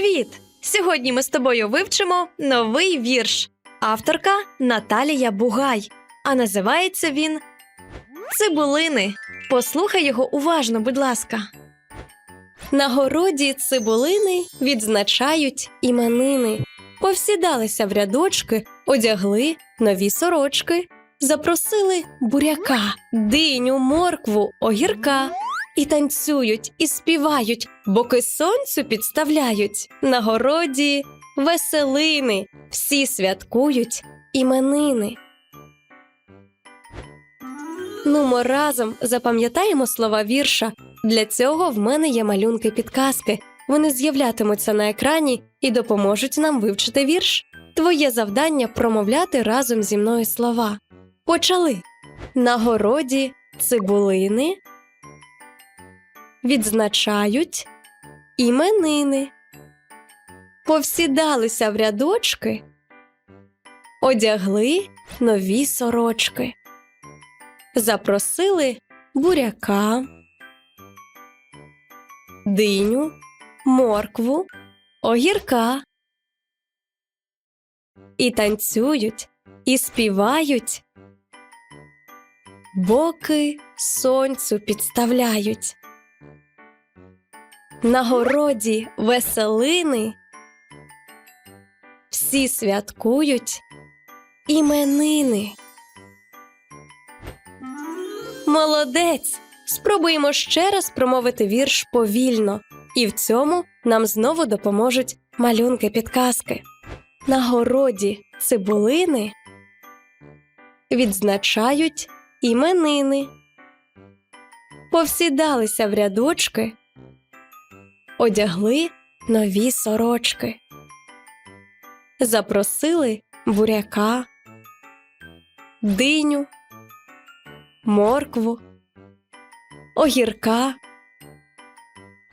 Привіт! Сьогодні ми з тобою вивчимо новий вірш. Авторка Наталія Бугай. А називається він Цибулини. Послухай його уважно, будь ласка. На городі цибулини відзначають іменини. Повсідалися в рядочки, одягли нові сорочки, запросили буряка, диню, моркву, огірка. І танцюють, і співають, боки сонцю підставляють. На городі веселини, всі святкують іменини. Нумо разом запам'ятаємо слова вірша. Для цього в мене є малюнки підказки. Вони з'являтимуться на екрані і допоможуть нам вивчити вірш. Твоє завдання промовляти разом зі мною слова. Почали. На городі цибулини відзначають іменини. Повсідалися в рядочки, одягли нові сорочки, запросили буряка, диню, моркву, огірка. І танцюють, і співають, боки сонцю підставляють. На городі веселини. Всі святкують іменини. Молодець! Спробуємо ще раз промовити вірш повільно, і в цьому нам знову допоможуть малюнки підказки. На городі цибулини відзначають іменини. Повсідалися в рядочки одягли нові сорочки, запросили буряка, диню, моркву, огірка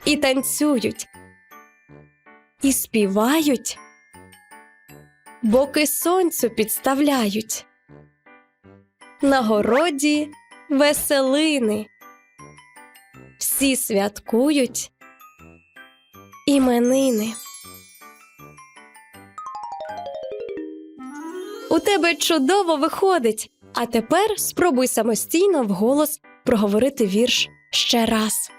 і танцюють, і співають, боки сонцю підставляють. На городі веселини. Всі святкують іменини. У тебе чудово виходить. А тепер спробуй самостійно вголос проговорити вірш ще раз.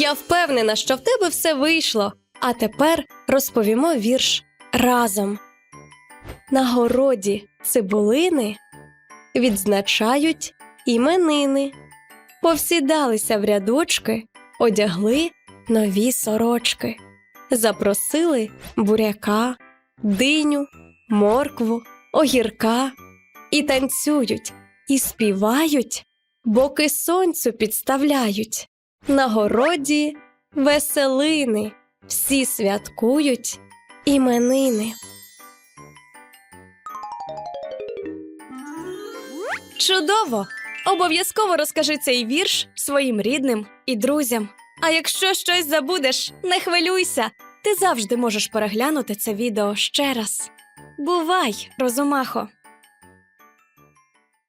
Я впевнена, що в тебе все вийшло. А тепер розповімо вірш разом. На городі цибулини відзначають іменини. Повсідалися в рядочки, одягли нові сорочки, запросили буряка, диню, моркву, огірка і танцюють, і співають, боки сонцю підставляють. На городі веселини, всі святкують іменини. Чудово! Обов'язково розкажи цей вірш своїм рідним і друзям. А якщо щось забудеш, не хвилюйся. Ти завжди можеш переглянути це відео ще раз. Бувай, Розумахо!